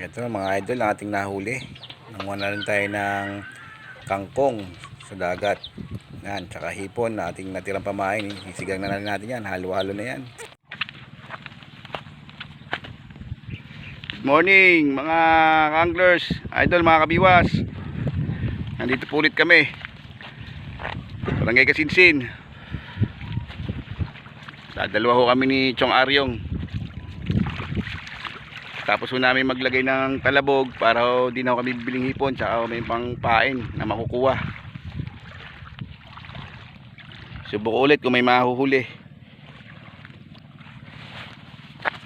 Ito mga idol ang ating nahuli. Nanguha na rin tayo ng kangkong sa dagat. Yan, tsaka hipon na ating natirang pamain. Sisigang na rin natin yan. Halo-halo na yan. Good morning mga anglers, idol mga kabiwas. Nandito po ulit kami. Barangay Kasinsin. Dadalawa ho kami ni Chong Aryong. Tapos ho namin maglagay ng talabog para ho di na kami bibiling hipon tsaka may pang pain na makukuha. Subok ulit kung may mahuhuli.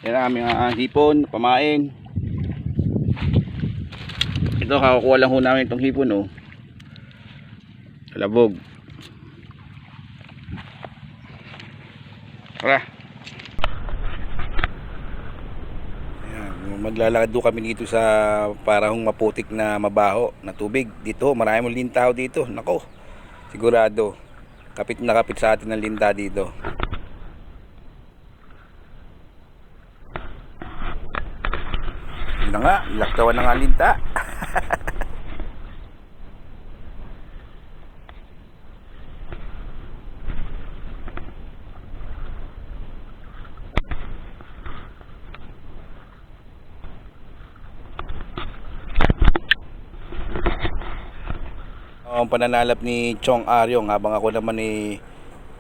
Yan ang aming uh, hipon, pamain. Ito kakukuha lang ho namin itong hipon oh. Talabog. Tara. Ayan, maglalakad do kami dito sa parang maputik na mabaho na tubig. Dito, marami mong lintaw dito. Nako, sigurado. Kapit na kapit sa atin ng linta dito. Yun na nga, laktawan na nga linta. ang pananalap ni Chong Aryong habang ako naman ay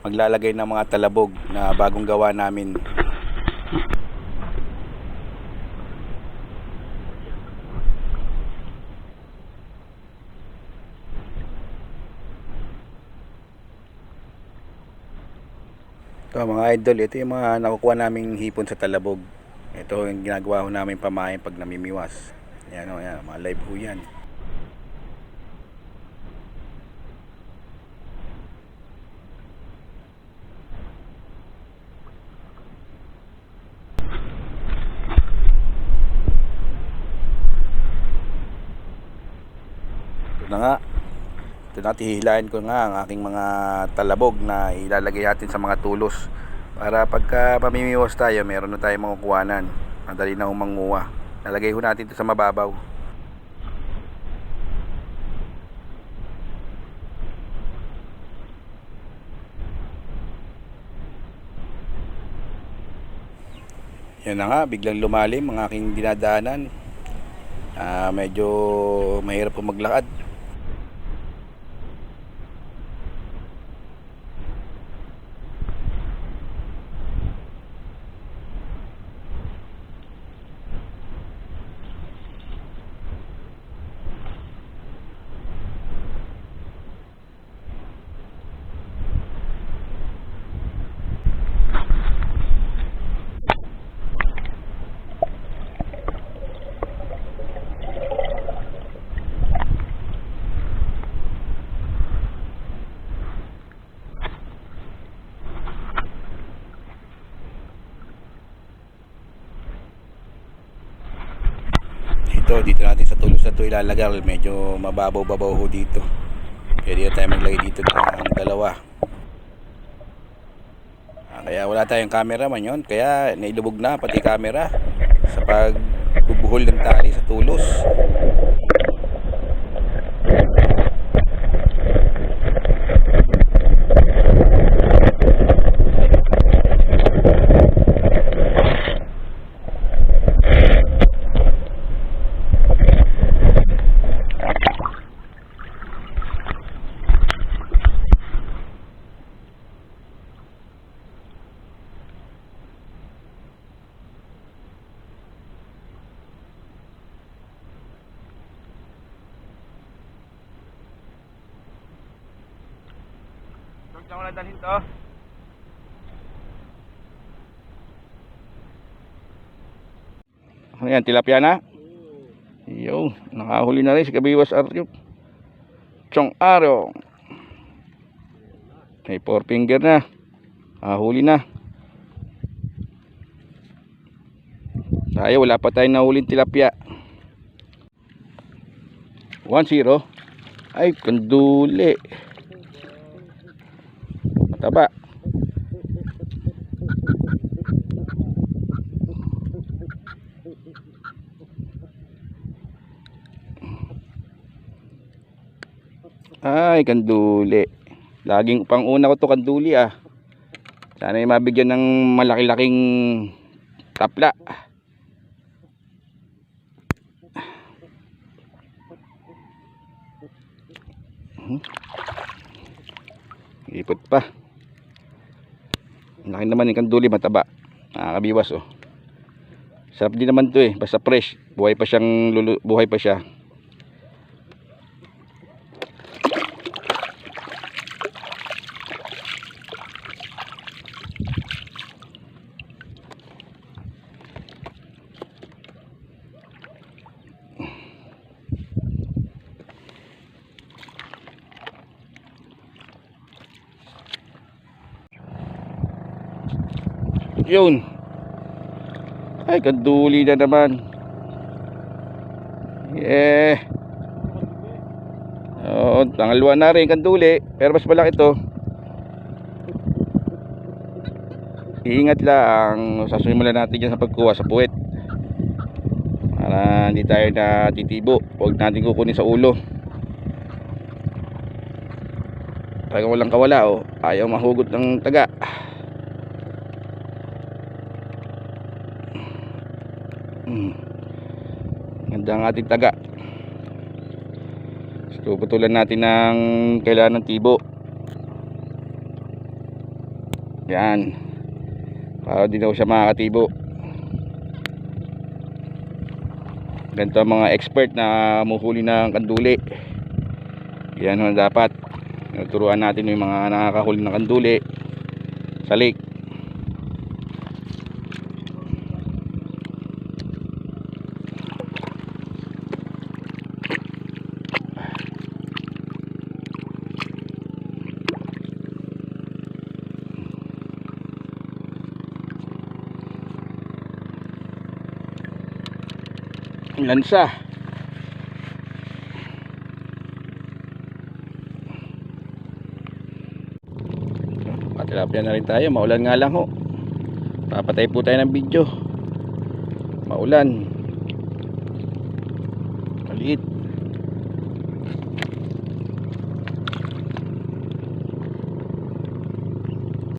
maglalagay ng mga talabog na bagong gawa namin. Ito mga idol, ito yung mga nakukuha naming hipon sa talabog. Ito yung ginagawa ko namin pamain pag namimiwas. Yan o, yan, mga live ho yan. Ito na nga. Ito na tihilahin ko nga ang aking mga talabog na ilalagay natin sa mga tulos. Para pagka pamimiwas tayo, meron na tayong mga kuwanan. Madali na umanguha. Lalagay ho natin ito sa mababaw. Yan na nga, biglang lumalim ang aking dinadaanan. Ah, medyo mahirap po maglakad. Ito, dito natin sa tulos na ito ilalagay. Medyo mababaw-babaw ho dito. Pwede tayo maglagay dito ng dalawa. Ah, kaya wala tayong camera man yun. Kaya nailubog na pati camera sa pagbubuhol ng tali sa tulos. Huwag ko na dalhin to. Ayan, tilapia na. Yo, nakahuli na rin si Kabiwas Artyop. Chong Aro. May four finger na. Nakahuli na. Tayo, wala pa tayong nahuling tilapia. 1-0. Ay, kanduli. Taba. Ay, kanduli. Laging panguna ko to kanduli ah. Sana yung mabigyan ng malaki-laking tapla. Hmm. Ipot pa. Laki naman yung kanduli, mataba. Nakakabiwas oh. Sarap din naman to eh, basta fresh. Buhay pa siyang lulu buhay pa siya. Yun. Ay, kaduli na naman. Yeah. Oo, tangalwa na rin kanduli. Pero mas malaki to. Iingat lang. Sasumimulan natin dyan sa pagkuha sa puwet. Para hindi tayo na titibo. Huwag natin kukunin sa ulo. Talagang walang kawala oh. Ayaw mahugot ng taga. Hmm. Ganda ang ating taga. So, putulan natin ng kailangan ng tibo. Yan. Para di daw siya makakatibo. Ganito ang mga expert na muhuli ng kanduli. Yan ang dapat. Turuan natin yung mga nakakahuli ng kanduli sa lake. Lansa. Patilapia na rin tayo. Maulan nga lang ho. Papatay po tayo ng video. Maulan. Maliit